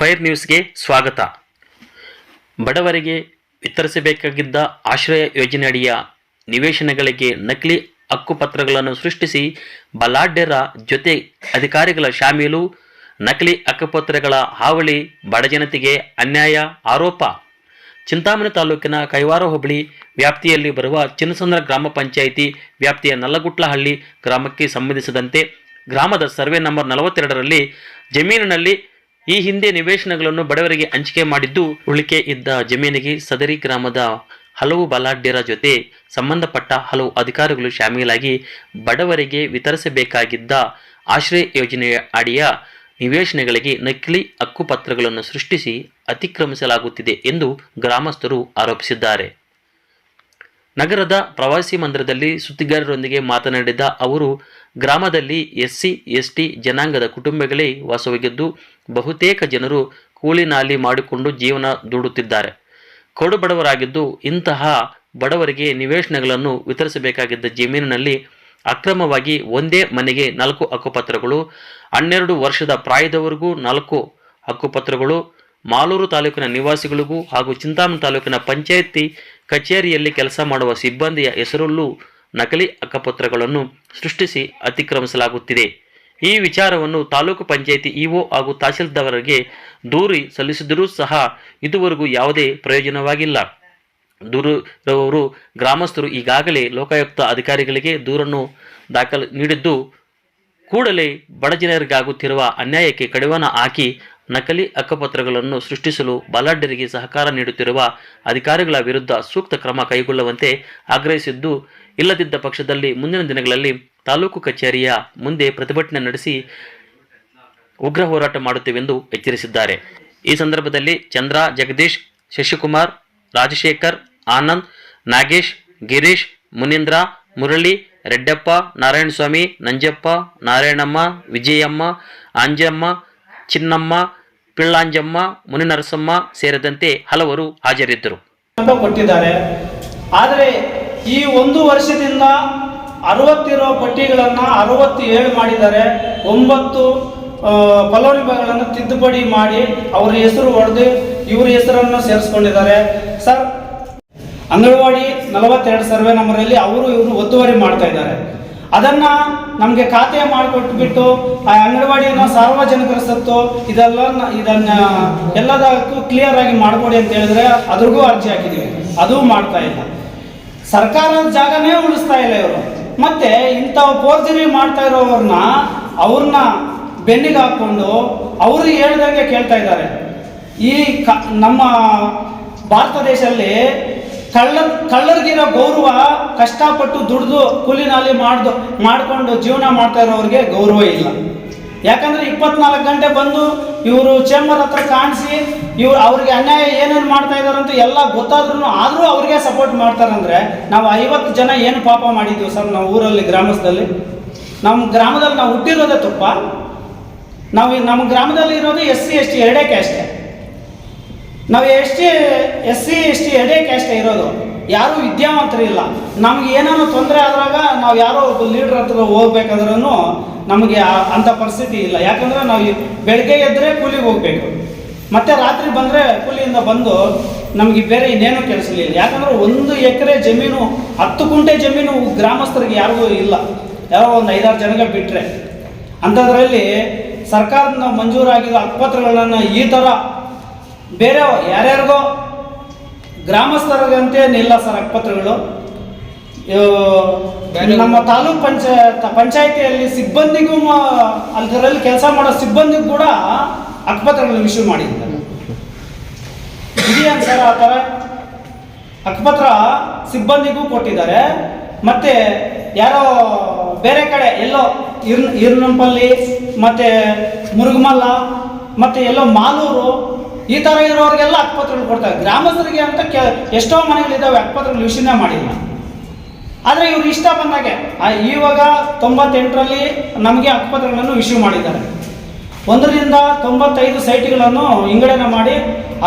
Fire ನ್ಯೂಸ್ಗೆ ಸ್ವಾಗತ. ಬಡವರಿಗೆ ವಿತರಿಸಬೇಕಾಗಿದ್ದ ಆಶ್ರಯ ಯೋಜನೆಯಡಿಯ ನಿವೇಶನಗಳಿಗೆ ನಕಲಿ ಹಕ್ಕುಪತ್ರಗಳನ್ನು ಸೃಷ್ಟಿಸಿ ಬಲಾಢ್ಯರ ಜೊತೆ ಅಧಿಕಾರಿಗಳ ಶಾಮೀಲು, ನಕಲಿ ಹಕ್ಕುಪತ್ರಗಳ ಹಾವಳಿ ಬಡಜನತೆಗೆ ಅನ್ಯಾಯ ಆರೋಪ. ಚಿಂತಾಮಣಿ ತಾಲೂಕಿನ ಕೈವಾರ ಹೋಬಳಿ ವ್ಯಾಪ್ತಿಯಲ್ಲಿ ಬರುವ ಚಿನ್ನಸಂದ್ರ ಗ್ರಾಮ ಪಂಚಾಯಿತಿ ವ್ಯಾಪ್ತಿಯ ನಲ್ಲಗುಟ್ಲಹಳ್ಳಿ ಗ್ರಾಮಕ್ಕೆ ಸಂಬಂಧಿಸಿದಂತೆ ಗ್ರಾಮದ ಸರ್ವೆ ನಂಬರ್ ನಲವತ್ತೆರಡರಲ್ಲಿ ಜಮೀನಿನಲ್ಲಿ ಈ ಹಿಂದೆ ನಿವೇಶನಗಳನ್ನು ಬಡವರಿಗೆ ಹಂಚಿಕೆ ಮಾಡಿದ್ದು ಉಳಿಕೆ ಇದ್ದ ಜಮೀನಿಗೆ ಸದರಿ ಗ್ರಾಮದ ಹಲವು ಬಲಾಢ್ಯರ ಜೊತೆ ಸಂಬಂಧಪಟ್ಟ ಹಲವು ಅಧಿಕಾರಿಗಳು ಶಾಮೀಲಾಗಿ ಬಡವರಿಗೆ ವಿತರಿಸಬೇಕಾಗಿದ್ದ ಆಶ್ರಯ ಯೋಜನೆಯ ಅಡಿಯ ನಿವೇಶನಗಳಿಗೆ ನಕಲಿ ಹಕ್ಕುಪತ್ರಗಳನ್ನು ಸೃಷ್ಟಿಸಿ ಅತಿಕ್ರಮಿಸಲಾಗುತ್ತಿದೆ ಎಂದು ಗ್ರಾಮಸ್ಥರು ಆರೋಪಿಸಿದ್ದಾರೆ. ನಗರದ ಪ್ರವಾಸಿ ಮಂದಿರದಲ್ಲಿ ಸುದ್ದಿಗಾರರೊಂದಿಗೆ ಮಾತನಾಡಿದ ಅವರು ಗ್ರಾಮದಲ್ಲಿ ಎಸ್ಸಿ, ಎಸ್ಟಿ ಜನಾಂಗದ ಕುಟುಂಬಗಳೇ ವಾಸವಾಗಿದ್ದು ಬಹುತೇಕ ಜನರು ಕೂಲಿ ನಾಲಿ ಮಾಡಿಕೊಂಡು ಜೀವನ ದೂಡುತ್ತಿದ್ದಾರೆ. ಕಡು ಬಡವರಾಗಿದ್ದು ಇಂತಹ ಬಡವರಿಗೆ ನಿವೇಶನಗಳನ್ನು ವಿತರಿಸಬೇಕಾಗಿದ್ದ ಜಮೀನಿನಲ್ಲಿ ಅಕ್ರಮವಾಗಿ ಒಂದೇ ಮನೆಗೆ ನಾಲ್ಕು ಹಕ್ಕುಪತ್ರಗಳು, ಹನ್ನೆರಡು ವರ್ಷದ ಪ್ರಾಯದವರೆಗೂ ನಾಲ್ಕು ಹಕ್ಕುಪತ್ರಗಳು, ಮಾಲೂರು ತಾಲೂಕಿನ ನಿವಾಸಿಗಳಿಗೂ ಹಾಗೂ ಚಿಂತಾಮಣಿ ತಾಲೂಕಿನ ಪಂಚಾಯಿತಿ ಕಚೇರಿಯಲ್ಲಿ ಕೆಲಸ ಮಾಡುವ ಸಿಬ್ಬಂದಿಯ ಹೆಸರಲ್ಲೂ ನಕಲಿ ಅಕ್ಕಪತ್ರಗಳನ್ನು ಸೃಷ್ಟಿಸಿ ಅತಿಕ್ರಮಿಸಲಾಗುತ್ತಿದೆ. ಈ ವಿಚಾರವನ್ನು ತಾಲೂಕು ಪಂಚಾಯಿತಿ ಇಒ ಹಾಗೂ ತಹಸೀಲ್ದಾರರಿಗೆ ದೂರಿ ಸಲ್ಲಿಸಿದರೂ ಸಹ ಇದುವರೆಗೂ ಯಾವುದೇ ಪ್ರಯೋಜನವಾಗಿಲ್ಲ. ದೂರವರು ಗ್ರಾಮಸ್ಥರು ಈಗಾಗಲೇ ಲೋಕಾಯುಕ್ತ ಅಧಿಕಾರಿಗಳಿಗೆ ದೂರನ್ನು ದಾಖಲು ನೀಡಿದ್ದು ಕೂಡಲೇ ಬಡಜನರಿಗಾಗುತ್ತಿರುವ ಅನ್ಯಾಯಕ್ಕೆ ಕಡಿವಾಣ ಹಾಕಿ ನಕಲಿ ಅಕ್ಕಪತ್ರಗಳನ್ನು ಸೃಷ್ಟಿಸಲು ಬಲಾಢ್ಯರಿಗೆ ಸಹಕಾರ ನೀಡುತ್ತಿರುವ ಅಧಿಕಾರಿಗಳ ವಿರುದ್ಧ ಸೂಕ್ತ ಕ್ರಮ ಕೈಗೊಳ್ಳುವಂತೆ ಆಗ್ರಹಿಸಿದ್ದು, ಇಲ್ಲದಿದ್ದ ಪಕ್ಷದಲ್ಲಿ ಮುಂದಿನ ದಿನಗಳಲ್ಲಿ ತಾಲೂಕು ಕಚೇರಿಯ ಮುಂದೆ ಪ್ರತಿಭಟನೆ ನಡೆಸಿ ಉಗ್ರ ಹೋರಾಟ ಮಾಡುತ್ತೇವೆಂದು ಎಚ್ಚರಿಸಿದ್ದಾರೆ. ಈ ಸಂದರ್ಭದಲ್ಲಿ ಚಂದ್ರ, ಜಗದೀಶ್, ಶಶಿಕುಮಾರ್, ರಾಜಶೇಖರ್, ಆನಂದ್, ನಾಗೇಶ್, ಗಿರೀಶ್, ಮುನೀಂದ್ರ, ಮುರಳಿ ರೆಡ್ಡಪ್ಪ, ನಾರಾಯಣಸ್ವಾಮಿ, ನಂಜಪ್ಪ, ನಾರಾಯಣಮ್ಮ, ವಿಜಯಮ್ಮ ಅಂಜಮ್ಮ ಚಿನ್ನಮ್ಮ, ಪಿಳ್ಳಾಂಜಮ್ಮ, ಮುನಿನರಸಮ್ಮ ಸೇರಿದಂತೆ ಹಲವರು ಹಾಜರಿದ್ದರು. ಕೊಟ್ಟಿದ್ದಾರೆ. ಆದರೆ ಈ ಒಂದು ವರ್ಷದಿಂದ ಅರವತ್ತಿರೋ ಪಟ್ಟಿಗಳನ್ನು ಅರವತ್ತೇಳು ಮಾಡಿದ್ದಾರೆ. ಒಂಬತ್ತು ಫಲಾನುಭವಿಗಳನ್ನು ತಿದ್ದುಪಡಿ ಮಾಡಿ ಅವರ ಹೆಸರು ಹೊಡೆದು ಇವ್ರ ಹೆಸರನ್ನು ಸೇರಿಸ್ಕೊಂಡಿದ್ದಾರೆ. ಸರ್ ಅಂಗನವಾಡಿ ನಲವತ್ತೆರಡು ಸರ್ವೆ ನಂಬರಲ್ಲಿ ಅವರು ಇವರು ಒತ್ತುವರಿ ಮಾಡ್ತಾ ಇದ್ದಾರೆ. ಅದನ್ನ ನಮಗೆ ಖಾತೆ ಮಾಡಿಕೊಟ್ಬಿಟ್ಟು, ಆ ಅಂಗನವಾಡಿಯನ್ನು ಸಾರ್ವಜನಿಕರ ಸತ್ತು ಇದೆಲ್ಲ ಇದನ್ನ ಎಲ್ಲದಕ್ಕೂ ಕ್ಲಿಯರ್ ಆಗಿ ಮಾಡಿಕೊಡಿ ಅಂತ ಹೇಳಿದ್ರೆ ಅದ್ರಿಗೂ ಅರ್ಜಿ ಹಾಕಿದೀವಿ ಅದು ಮಾಡ್ತಾ ಇಲ್ಲ. ಸರ್ಕಾರದ ಜಾಗನೇ ಉಳಿಸ್ತಾ ಇಲ್ಲ ಇವರು. ಮತ್ತೆ ಇಂಥ ಪೋರ್ಜರಿ ಮಾಡ್ತಾ ಇರೋವ್ರನ್ನ ಅವ್ರನ್ನ ಬೆನ್ನಿಗೆ ಹಾಕೊಂಡು ಅವರು ಹೇಳ್ದಂಗೆ ಕೇಳ್ತಾ ಇದ್ದಾರೆ. ಈ ನಮ್ಮ ಭಾರತ ದೇಶದಲ್ಲಿ ಕಳ್ಳ ಕಳ್ಳರಿಗಿರೋ ಗೌರವ ಕಷ್ಟಪಟ್ಟು ದುಡಿದು ಕೂಲಿ ನಾಲಿ ಮಾಡ್ದು, ಮಾಡಿಕೊಂಡು ಜೀವನ ಮಾಡ್ತಾ ಇರೋರಿಗೆ ಗೌರವ ಇಲ್ಲ. ಯಾಕಂದ್ರೆ ಇಪ್ಪತ್ನಾಲ್ಕು ಗಂಟೆ ಬಂದು ಇವರು ಚೇಂಬರ್ ಹತ್ರ ಕಾಣಿಸಿ, ಇವ್ರು ಅವ್ರಿಗೆ ಅನ್ಯಾಯ ಏನೇನು ಮಾಡ್ತಾ ಇದಾರಂತ ಎಲ್ಲ ಗೊತ್ತಾದ್ರೂ ಆದರೂ ಅವ್ರಿಗೆ ಸಪೋರ್ಟ್ ಮಾಡ್ತಾರಂದ್ರೆ ನಾವು ಐವತ್ತು ಜನ ಏನು ಪಾಪ ಮಾಡಿದ್ದೀವಿ ಸರ್ ನಾವು ಊರಲ್ಲಿ ಗ್ರಾಮಸ್ಥದಲ್ಲಿ ನಮ್ಮ ಗ್ರಾಮದಲ್ಲಿ ನಾವು ಹುಟ್ಟಿರೋದೇ ತುಪ್ಪ? ನಾವು ನಮ್ಮ ಗ್ರಾಮದಲ್ಲಿ ಇರೋದು ಎಸ್ ಸಿ, ಎಸ್ ಟಿ ಎರಡೇ ಕ್ಯಾಸ್ಟೆ ನಾವು S T S C S T ಎರಡೇ ಕ್ಯಾಸ್ಟ್ ಇರೋದು. ಯಾರೂ ವಿದ್ಯಾವಂತರು ಇಲ್ಲ. ನಮ್ಗೆ ಏನಾದ್ರು ತೊಂದರೆ ಆದಾಗ ನಾವು ಯಾರೋ ಒಬ್ಬ ಲೀಡ್ರ್ ಹತ್ರ ಹೋಗ್ಬೇಕಾದ್ರೂ ನಮಗೆ ಅಂಥ ಪರಿಸ್ಥಿತಿ ಇಲ್ಲ. ಯಾಕಂದ್ರೆ ನಾವು ಬೆಳಗ್ಗೆ ಎದ್ದರೆ ಕೂಲಿಗೆ ಹೋಗ್ಬೇಕು. ಮತ್ತೆ ರಾತ್ರಿ ಬಂದರೆ ಕೂಲಿಯಿಂದ ಬಂದು ನಮಗೆ ಬೇರೆ ಇನ್ನೇನು ಕೆಲಸ ಇಲ್ಲ. ಯಾಕಂದ್ರೆ ಒಂದು ಎಕರೆ ಜಮೀನು, ಹತ್ತು ಕುಂಟೆ ಜಮೀನು ಗ್ರಾಮಸ್ಥರಿಗೆ ಯಾರಿಗೂ ಇಲ್ಲ. ಯಾರೋ ಒಂದು ಐದಾರು ಜನಗೆ ಬಿಟ್ಟರೆ ಅಂಥದ್ರಲ್ಲಿ ಸರ್ಕಾರದಿಂದ ಮಂಜೂರಾಗಿರೋ ಹಕ್ಕುಪತ್ರಗಳನ್ನು ಈ ಥರ ಬೇರೆ ಯಾರ್ಯಾರಿಗೋ ಗ್ರಾಮಸ್ಥರಿಗಂತೆ ಇಲ್ಲ ಸರ್ ಅಕ್ಪತ್ರಗಳು ನಮ್ಮ ತಾಲೂಕ್ ಪಂಚಾಯತ್ ಪಂಚಾಯತಿಯಲ್ಲಿ ಸಿಬ್ಬಂದಿಗೂ ಅದರಲ್ಲಿ ಕೆಲಸ ಮಾಡೋ ಸಿಬ್ಬಂದಿಗೂ ಕೂಡ ಹಕ್ಕುಪತ್ರಗಳನ್ನು ಇಶ್ಯೂ ಮಾಡಿದ್ದಾರೆ. ಸರ್ ಆ ಥರ ಅಕ್ಪತ್ರ ಸಿಬ್ಬಂದಿಗೂ ಕೊಟ್ಟಿದ್ದಾರೆ. ಮತ್ತೆ ಯಾರೋ ಬೇರೆ ಕಡೆ ಎಲ್ಲೋ ಇರ್ ಇರ್ನಂಪಲ್ಲಿ ಮತ್ತೆ ಮುರುಗಮಲ್ಲ ಮತ್ತೆ ಎಲ್ಲೋ ಮಾಲೂರು ಈ ಥರ ಇರೋರಿಗೆಲ್ಲ ಅಕ್ಪತ್ರಗಳು ಕೊಡ್ತಾರೆ ಗ್ರಾಮಸ್ಥರಿಗೆ ಅಂತ ಕೆ ಎಷ್ಟೋ ಮನೆಗಳಿದ್ದಾವೆ ಅಕ್ಪತ್ರಗಳು ವಿಷಯನೇ ಮಾಡಿಲ್ಲ. ಆದರೆ ಇವ್ರು ಇಷ್ಟ ಬಂದಾಗೆ ಇವಾಗ ತೊಂಬತ್ತೆಂಟರಲ್ಲಿ ನಮಗೆ ಅಕ್ಪತ್ರಗಳನ್ನು ಇಶ್ಯೂ ಮಾಡಿದ್ದಾರೆ. ಒಂದರಿಂದ ತೊಂಬತ್ತೈದು ಸೈಟ್ಗಳನ್ನು ವಿಂಗಡಣೆ ಮಾಡಿ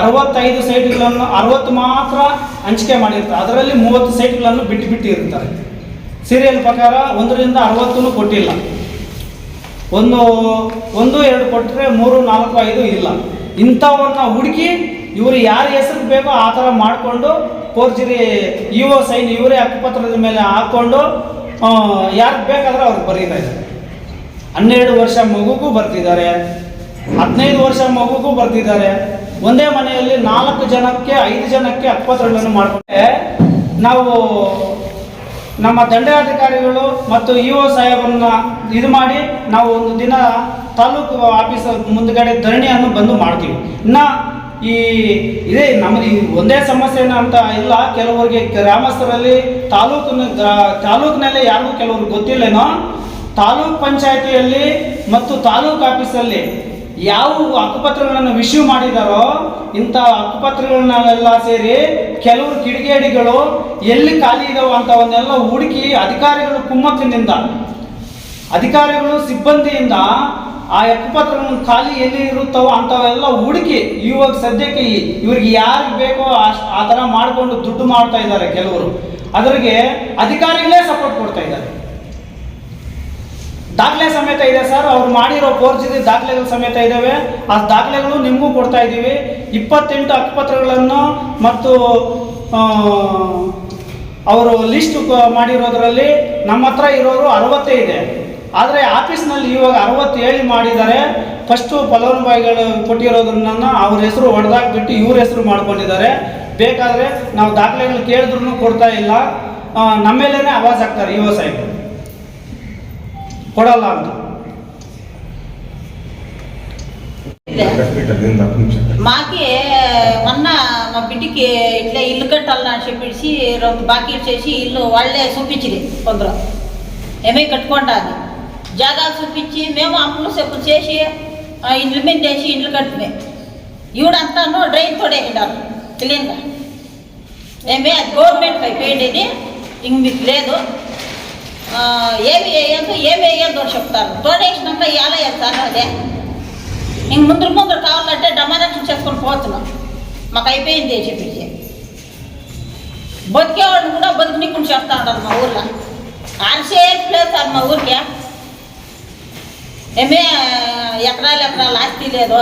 ಅರವತ್ತೈದು ಸೈಟ್ಗಳನ್ನು, ಅರವತ್ತು ಮಾತ್ರ ಹಂಚಿಕೆ ಮಾಡಿರ್ತಾರೆ. ಅದರಲ್ಲಿ ಮೂವತ್ತು ಸೈಟ್ಗಳನ್ನು ಬಿಟ್ಟು ಬಿಟ್ಟು ಇರ್ತಾರೆ ಸೀರಿಯಲ್ ಪ್ರಕಾರ ಒಂದರಿಂದ ಅರವತ್ತೂ ಕೊಟ್ಟಿಲ್ಲ. ಒಂದು ಒಂದು, ಎರಡು ಕೊಟ್ಟರೆ ಮೂರು, ನಾಲ್ಕು, ಐದು ಇಲ್ಲ. ಇಂಥವ್ರನ್ನ ಹುಡುಕಿ ಇವರು ಯಾರ ಹೆಸರು ಬೇಕೋ ಆ ಥರ ಮಾಡಿಕೊಂಡು ಫೋರ್ಜರಿ ಇ ಒ ಸೈನ್ ಇವರೇ ಹಕ್ಕುಪತ್ರದ ಮೇಲೆ ಹಾಕ್ಕೊಂಡು ಯಾರಿಗೆ ಬೇಕಾದ್ರೆ ಅವ್ರಿಗೆ ಬರೀತಾ ಇದ್ದಾರೆ. ಹನ್ನೆರಡು ವರ್ಷ ಮಗುಗೂ ಬರ್ತಿದ್ದಾರೆ, ಹದಿನೈದು ವರ್ಷ ಮಗುಗೂ ಬರ್ತಿದ್ದಾರೆ. ಒಂದೇ ಮನೆಯಲ್ಲಿ ನಾಲ್ಕು ಜನಕ್ಕೆ, ಐದು ಜನಕ್ಕೆ ಹಕ್ಕುಪತ್ರಗಳನ್ನು ಮಾಡಿಕೊಂಡೆ ನಾವು ನಮ್ಮ ದಂಡಾಧಿಕಾರಿಗಳು ಮತ್ತು ಇ ಒ ಸಾಹೇಬರನ್ನ ಇದು ಮಾಡಿ ನಾವು ಒಂದು ದಿನ ತಾಲೂಕು ಆಫೀಸ್ ಮುಂದ್ಗಡೆ ಧರಣಿಯನ್ನು ಬಂದು ಮಾಡ್ತೀವಿ. ಇನ್ನ ಈ ಇದೇ ನಮಗೆ ಒಂದೇ ಸಮಸ್ಯೆನ ಅಂತ ಇಲ್ಲ, ಕೆಲವರಿಗೆ ಗ್ರಾಮಸ್ಥರಲ್ಲಿ ತಾಲೂಕಿನ ತಾಲೂಕಿನಲ್ಲೇ ಯಾರಿಗೂ ಕೆಲವ್ರಿಗೆ ಗೊತ್ತಿಲ್ಲೇನೋ, ತಾಲೂಕ್ ಪಂಚಾಯತಿಯಲ್ಲಿ ಮತ್ತು ತಾಲೂಕ್ ಆಫೀಸಲ್ಲಿ ಯಾವ ಹಕ್ಕುಪತ್ರಗಳನ್ನು ವಿಶ್ಯೂ ಮಾಡಿದಾರೋ ಇಂಥ ಹಕ್ಕುಪತ್ರಗಳನ್ನೆಲ್ಲ ಸೇರಿ ಕೆಲವರು ಕಿಡಿಗೇಡಿಗಳು ಎಲ್ಲಿ ಖಾಲಿ ಇದಾವ ಅಂತವನ್ನೆಲ್ಲ ಹುಡುಕಿ ಅಧಿಕಾರಿಗಳು ಕುಮ್ಮತ್ತಿನಿಂದ, ಅಧಿಕಾರಿಗಳು ಸಿಬ್ಬಂದಿಯಿಂದ ಆ ಹಕ್ಕುಪತ್ರಗಳನ್ನು ಖಾಲಿ ಎಲ್ಲಿ ಇರುತ್ತವೋ ಅಂಥವೆಲ್ಲ ಹುಡುಕಿ ಇವಾಗ ಸದ್ಯಕ್ಕೆ ಇವ್ರಿಗೆ ಯಾರಿಗೆ ಬೇಕೋ ಆ ಥರ ಮಾಡಿಕೊಂಡು ದುಡ್ಡು ಮಾಡ್ತಾ ಇದ್ದಾರೆ ಕೆಲವರು. ಅದ್ರಿಗೆ ಅಧಿಕಾರಿಗಳೇ ಸಪೋರ್ಟ್ ಕೊಡ್ತಾ ಇದ್ದಾರೆ. ದಾಖಲೆ ಸಮೇತ ಇದೆ ಸರ್. ಅವ್ರು ಮಾಡಿರೋ ಫೋರ್ಜರಿ ದಾಖಲೆಗಳು ಸಮೇತ ಇದ್ದಾವೆ ಆ ದಾಖಲೆಗಳು ನಿಮಗೂ ಕೊಡ್ತಾ ಇದ್ದೀವಿ. ಇಪ್ಪತ್ತೆಂಟು ಹಕ್ಕುಪತ್ರಗಳನ್ನು ಮತ್ತು ಅವರು ಲಿಸ್ಟ್ ಮಾಡಿರೋದರಲ್ಲಿ ನಮ್ಮ ಹತ್ರ ಇರೋರು ಅರವತ್ತೇ ಇದೆ. ಆದರೆ ಆಫೀಸ್ನಲ್ಲಿ ಇವಾಗ ಅರವತ್ತೇಳು ಮಾಡಿದ್ದಾರೆ. ಫಸ್ಟು ಫಲಾನುಭವಿಗಳು ಕೊಟ್ಟಿರೋದನ್ನ ಅವ್ರ ಹೆಸರು ಹೊಡೆದಾಕ್ಬಿಟ್ಟು ಇವ್ರ ಹೆಸರು ಮಾಡ್ಕೊಂಡಿದ್ದಾರೆ. ಬೇಕಾದರೆ ನಾವು ದಾಖಲೆಗಳು ಕೇಳಿದ್ರು ಕೊಡ್ತಾ ಇಲ್ಲ. ನಮ್ಮೇಲೇ ನಮ್ಮ ಆಗ್ತಾರೆ ಯುವ ಸಾಹೇಬರು. ಕೊಡಲ್ಲ ಅಂತ మాకి మొన్న మా బిడ్డకి ఇట్లా ఇల్లు కట్టాలని అని చెప్పేసి రెండు బాకీ చేసి ఇల్లు వాళ్ళే చూపించింది కొందరు ఏమే కట్టుకుంటా అది జాగాలు చూపించి మేము అప్పులు చెప్పులు చేసి ఆ, ఇండ్ల మీద వేసి ఇండ్లు కట్టుమే ఈవిడంతాను డ్రైన్ తోడేసినారు క్లీన్గా ఏమే అది గవర్నమెంట్ పై పోయిండేది ఇంక మీకు లేదు ఆ, ఏమి వేయద్దు ఏమి వేయద్దు అని చెప్తారు. తోడేసినాక ఎలా వేస్తారు అదే. ఇంక ముందు ముందు కావాలంటే డమారక్షణ చేసుకొని పోతున్నాం. మాకు అయిపోయింది అని చెప్పేసి. బతికేవాడిని కూడా బతికినీకుండా చేస్తా ఉంటారు మా ఊర్లో. ఆర్సే ప్లేస్ సార్ మా ఊరికే. ఏమే ఎకరాలు ఎకరాలు ఆస్తి లేదు.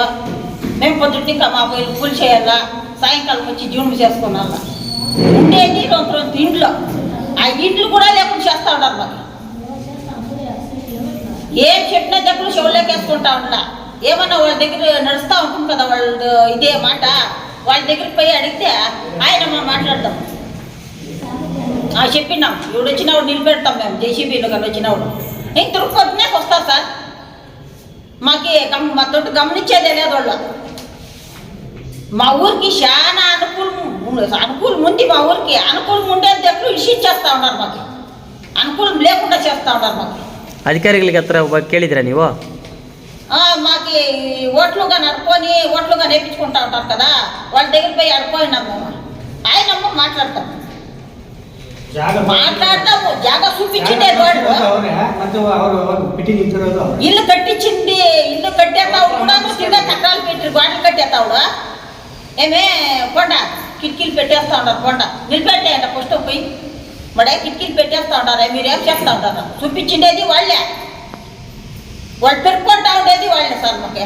మేము పొద్దుటి మా పోయి కూలి చేయాలా? సాయంకాలం వచ్చి జీవనం చేసుకున్నాలా? ఉండేది రెండు రెండు ఇంట్లో ఆ ఇంట్లు కూడా లేకుండా చేస్తా ఉన్నారు మాకు ఏం చెప్పినా చెప్పులు చెవులేకేసుకుంటా ఉంటా ఏమన్నా వాళ్ళ దగ్గర నడుస్తూ ఉంటుంది కదా వాళ్ళు ఇదే మాట. వాళ్ళ దగ్గరికి పోయి అడిగితే ఆయన మనం మాట్లాడతాం ఆ, చెప్పినాం. ఇప్పుడు వచ్చినప్పుడు నిలబెడతాం మేము. జేసీబీలో కానీ వచ్చినప్పుడు. నేను తిరుపతినే వస్తారు సార్. మాకి గమ్ మా తోటి గమనించేదే లేదు వాళ్ళు. మా ఊరికి చాలా అనుకూలం అనుకూలం ఉంది మా ఊరికి అనుకూలం ఉండేది ఎప్పుడు ఇచ్చేస్తా ఉన్నారు మాకు అనుకూలం లేకుండా చేస్తా ఉన్నారు మాకు ಅಧಿಕಾರಿಗಳಿಗೆ ಹತ್ರ ಹೋಗಿ ಕೇಳಿದಿರಾ ನೀವು ఆ, మాకి ఓట్లుగా నడుకొని ఓట్లుగా నేర్పించుకుంటా ఉంటారు కదా వాళ్ళ దగ్గర పోయి అడుకోయినాం మేము ఆయనమ్మ మాట్లాడతాం మాట్లాడతాము జాగా చూపించిండే వాళ్ళు ಮತ್ತು ಅವರು ಫಿಟ್ಟಿಂಗ್ ಇಟ್ಟಿರೋದು ఇల్లు కట్టించింది ఇల్లు కట్టేతావుడు కూడా తిరిగా చక్రాలు పెట్టి గోడలు కట్టేతావుడు ఏమే కొండ కిటికీలు పెట్టేస్తా ఉంటారు కొండ నిలబెట్టేయండి ఫస్ట్ పోయి. మడే కిటికీలు పెట్టేస్తా ఉంటారు మీరేం చేస్తూ ఉంటారు చూపించిండేది వాళ్ళే. వాళ్ళు పెరుక్కుంటా ఉండేది వాళ్ళే సార్ మాకే.